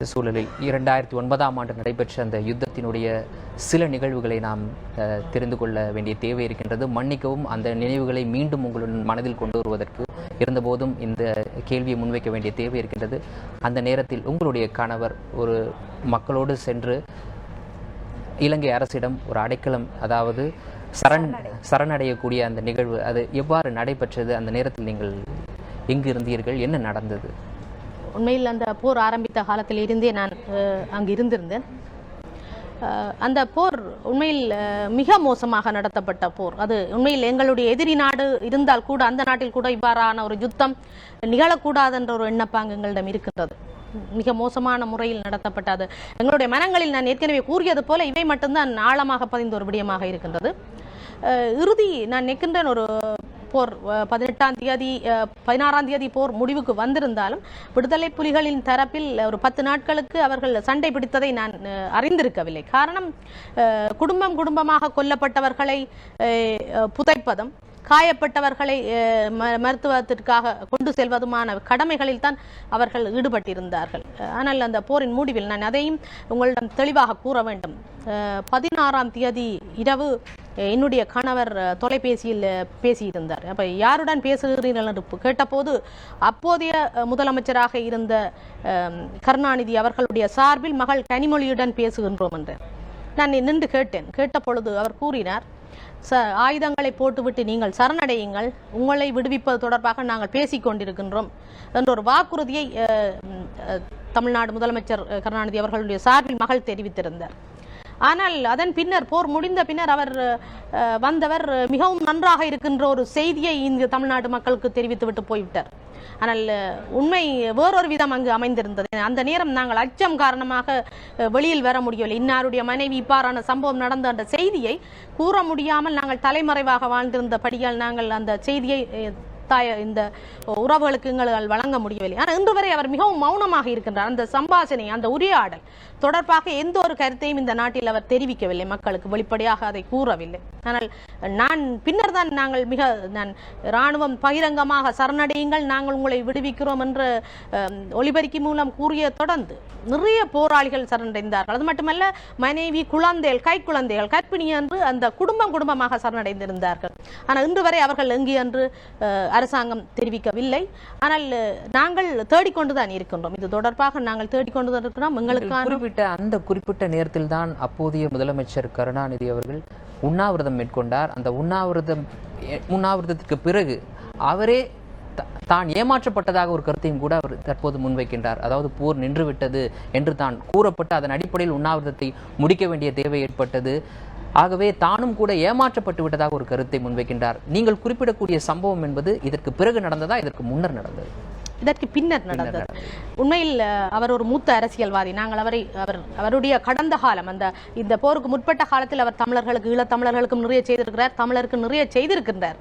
சூழலில் இரண்டாயிரத்தி ஒன்பதாம் ஆண்டு நடைபெற்ற அந்த யுத்தத்தினுடைய சில நிகழ்வுகளை நாம் அஹ், தெரிந்து கொள்ள வேண்டிய தேவை இருக்கின்றது. மன்னிக்கவும் அந்த நினைவுகளை மீண்டும் உங்களுடன் மனதில் கொண்டு வருவதற்கு இருந்தபோதும் இந்த கேள்வியை முன்வைக்க வேண்டிய தேவை இருக்கின்றது. அந்த நேரத்தில் உங்களுடைய கணவர் ஒரு மக்களோடு சென்று இலங்கை அரசிடம் ஒரு அடைக்கலம் அதாவது சரண் சரணடையக்கூடிய அந்த நிகழ்வு அது எவ்வாறு நடைபெற்றது? அந்த நேரத்தில் நீங்கள் எங்கு இருந்தீர்கள் என்ன நடந்தது? உண்மையில் அந்த போர் ஆரம்பித்த காலத்தில் இருந்தே நான் அஹ், அங்கு இருந்திருந்தேன். அந்த போர் உண்மையில் மிக மோசமாக நடத்தப்பட்ட போர். அது உண்மையில் எங்களுடைய எதிரி நாடு இருந்தால் கூட அந்த நாட்டில் கூட இவ்வாறான ஒரு யுத்தம் நிகழக்கூடாது என்ற ஒரு எண்ணப்பாங்க எங்களிடம் இருக்கின்றது. மிக மோசமான முறையில் நடத்தப்பட்ட அது எங்களுடைய மனங்களில் நான் ஏற்கனவே கூறியது போல இவை மட்டும்தான் ஆழமாக பதிந்த ஒரு விடயமாக இருக்கின்றது. அஹ், இறுதி நான் நிற்கின்றேன் ஒரு போர் பதினெட்டாம் தேதி அஹ், பதினாறாம் தேதி போர் முடிவுக்கு வந்திருந்தாலும் விடுதலை புலிகளின் தரப்பில் ஒரு பத்து நாட்களுக்கு அவர்கள் சண்டை பிடித்ததை நான் அறிந்திருக்கவில்லை. காரணம் குடும்பம் குடும்பமாக கொல்லப்பட்டவர்களை அஹ், புதைப்பதும் காயப்பட்டவர்களை ம- மருத்துவத்திற்காக கொண்டு செல்வதுமான கடமைகளில் தான் அவர்கள் ஈடுபட்டிருந்தார்கள். ஆனால் அந்த போரின் முடிவில் நான் அதையும் உங்களிடம் தெளிவாக கூற வேண்டும். பதினாறாம் தேதி இரவு என்னுடைய கணவர் தொலைபேசியில் பேசியிருந்தார். அப்போ யாருடன் பேசுகிறீர்கள் என்று கேட்டபோது அப்போதைய முதலமைச்சராக இருந்த கருணாநிதி அவர்களுடைய சார்பில் மகள் கனிமொழியுடன் பேசுகின்றோம் என்றார் நான் நின்று கேட்டேன். கேட்ட பொழுது அவர் கூறினார் ச ஆயுதங்களை போட்டுவிட்டு நீங்கள் சரணடையுங்கள். உங்களை விடுவிப்பது தொடர்பாக நாங்கள் பேசிக் கொண்டிருக்கின்றோம் என்ற ஒரு வாக்குறுதியை அஹ், அஹ், தமிழ்நாடு முதலமைச்சர் கருணாநிதி அவர்களுடைய சார்பில் மகள் தெரிவித்திருந்தார். ஆனால் அதன் பின்னர் போர் முடிந்த பின்னர் அவர் வந்தவர் மிகவும் நன்றாக இருக்கின்ற ஒரு செய்தியை இந்த தமிழ்நாடு மக்களுக்கு தெரிவித்துவிட்டு போய்விட்டார். ஆனால் உண்மை வேறொரு விதம் அங்கு அமைந்திருந்தது. அந்த நேரம் நாங்கள் அச்சம் காரணமாக வெளியில் வர முடியவில்லை. இன்னாருடைய மனைவி இவ்வாறான சம்பவம் நடந்த அந்த செய்தியை கூற முடியாமல் நாங்கள் தலைமறைவாக வாழ்ந்திருந்தபடியால் நாங்கள் அந்த செய்தியை தாய இந்த உறவுகளுக்கு எங்களால் வழங்க முடியவில்லை. ஆனால் இன்று வரை அவர் மிகவும் மௌனமாக இருக்கின்றார். அந்த சம்பாஷணை அந்த உரையாடல் தொடர்பாக எந்த ஒரு கருத்தையும் இந்த நாட்டில் அவர் தெரிவிக்கவில்லை. மக்களுக்கு வெளிப்படையாக அதை கூறவில்லை. ஆனால் நான் பின்னர் தான் நாங்கள் மிக நான் இராணுவம் பகிரங்கமாக சரணடையுங்கள் நாங்கள் உங்களை விடுவிக்கிறோம் என்று ஒலிபெருக்கி மூலம் கூறிய தொடர்ந்து நிறைய போராளிகள் சரணடைந்தார்கள். அது மட்டுமல்ல மனைவி குழந்தைகள் கை குழந்தைகள் கற்பிணி என்று அந்த குடும்பம் குடும்பமாக சரணடைந்திருந்தார்கள். ஆனால் இன்று வரை அவர்கள் எங்கு என்று அரசாங்கம் தெரிவிக்கவில்லை. ஆனால் நாங்கள் தேடிக்கொண்டுதான் இருக்கின்றோம். இது தொடர்பாக நாங்கள் தேடிக்கொண்டுதான் இருக்கிறோம். எங்களுக்கான குறிப்பிட்ட அந்த குறிப்பிட்ட நேரத்தில் தான் அப்போதைய முதலமைச்சர் கருணாநிதி அவர்கள் உண்ணாவிரதம் மேற்கொண்டார். அந்த உண்ணாவிரதம் உண்ணாவிரதத்திற்கு பிறகு அவரே தான் ஏமாற்றப்பட்டதாக ஒரு கருத்தையும் கூட அவர் தற்போது முன்வைக்கின்றார். அதாவது போர் நின்றுவிட்டது என்று தான் கூறப்பட்டு அதன் அடிப்படையில் உண்ணாவிரதத்தை முடிக்க வேண்டிய தேவை ஏற்பட்டது. ஆகவே தானும் கூட ஏமாற்றப்பட்டு விட்டதாக ஒரு கருத்தை முன்வைக்கின்றார். நீங்கள் குறிப்பிடக்கூடிய சம்பவம் என்பது இதற்கு பிறகு நடந்ததா இதற்கு முன்னர் நடந்தது? இதற்கு பின்னர் நடந்தது. உண்மையில் அவர் ஒரு மூத்த அரசியல்வாதி. நாங்கள் அவரை அவர் அவருடைய கடந்த காலம் அந்த இந்த போருக்கு முற்பட்ட காலத்தில் அவர் தமிழர்களுக்கு ஈழத் தமிழர்களுக்கும் நிறைய செய்திருக்கிறார் தமிழருக்கு நிறைய செய்திருக்கின்றார்.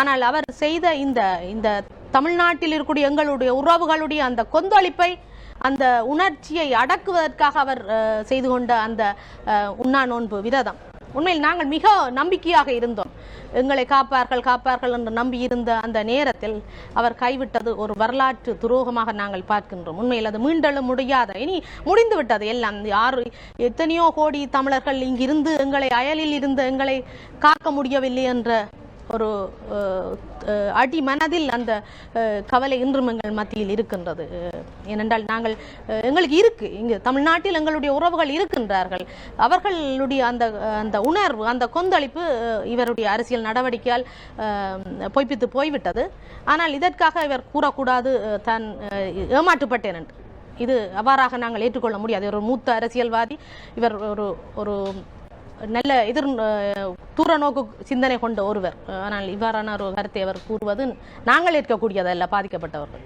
ஆனால் அவர் செய்த இந்த இந்த தமிழ்நாட்டில் இருக்கக்கூடிய எங்களுடைய உறவுகளுடைய அந்த கொந்தளிப்பை அந்த உணர்ச்சியை அடக்குவதற்காக அவர் செய்து கொண்ட அந்த உண்ணா நோன்பு விரதம். உண்மையில் நாங்கள் மிக நம்பிக்கையாக இருந்தோம். எங்களை காப்பார்கள் காப்பார்கள் என்று நம்பி இருந்த அந்த நேரத்தில் அவர் கைவிட்டது ஒரு வரலாற்று துரோகமாக நாங்கள் பார்க்கின்றோம். உண்மையில் அது மீண்டெழ முடியாத இனி முடிந்து விட்டது எல்லாம். யாரு எத்தனையோ கோடி தமிழர்கள் இங்கிருந்து எங்களை அயலில் இருந்து எங்களை காக்க முடியவில்லை என்ற ஒரு அடி மனதில் அந்த கவலை இன்றும் எங்கள் மத்தியில் இருக்கின்றது. ஏனென்றால் நாங்கள் எங்களுக்கு இருக்கு. இங்கு தமிழ்நாட்டில் எங்களுடைய உறவுகள் இருக்கின்றார்கள். அவர்களுடைய அந்த அந்த உணர்வு அந்த கொந்தளிப்பு இவருடைய அரசியல் நடவடிக்கையால் பொய்ப்பித்து போய்விட்டது. ஆனால் இதற்காக இவர் கூறக்கூடாது தான் ஏமாற்றப்பட்டேன் என்று. இது அவ்வாறாக நாங்கள் ஏற்றுக்கொள்ள முடியாது. ஒரு மூத்த அரசியல்வாதி. இவர் ஒரு ஒரு நல்ல எதிர் அஹ், தூர நோக்கு சிந்தனை கொண்ட ஒருவர். ஆனால் இவ்வாறான ஒரு கருத்தை அவர் கூறுவது நாங்கள் ஏற்கக்கூடியதல்ல பாதிக்கப்பட்டவர்கள்.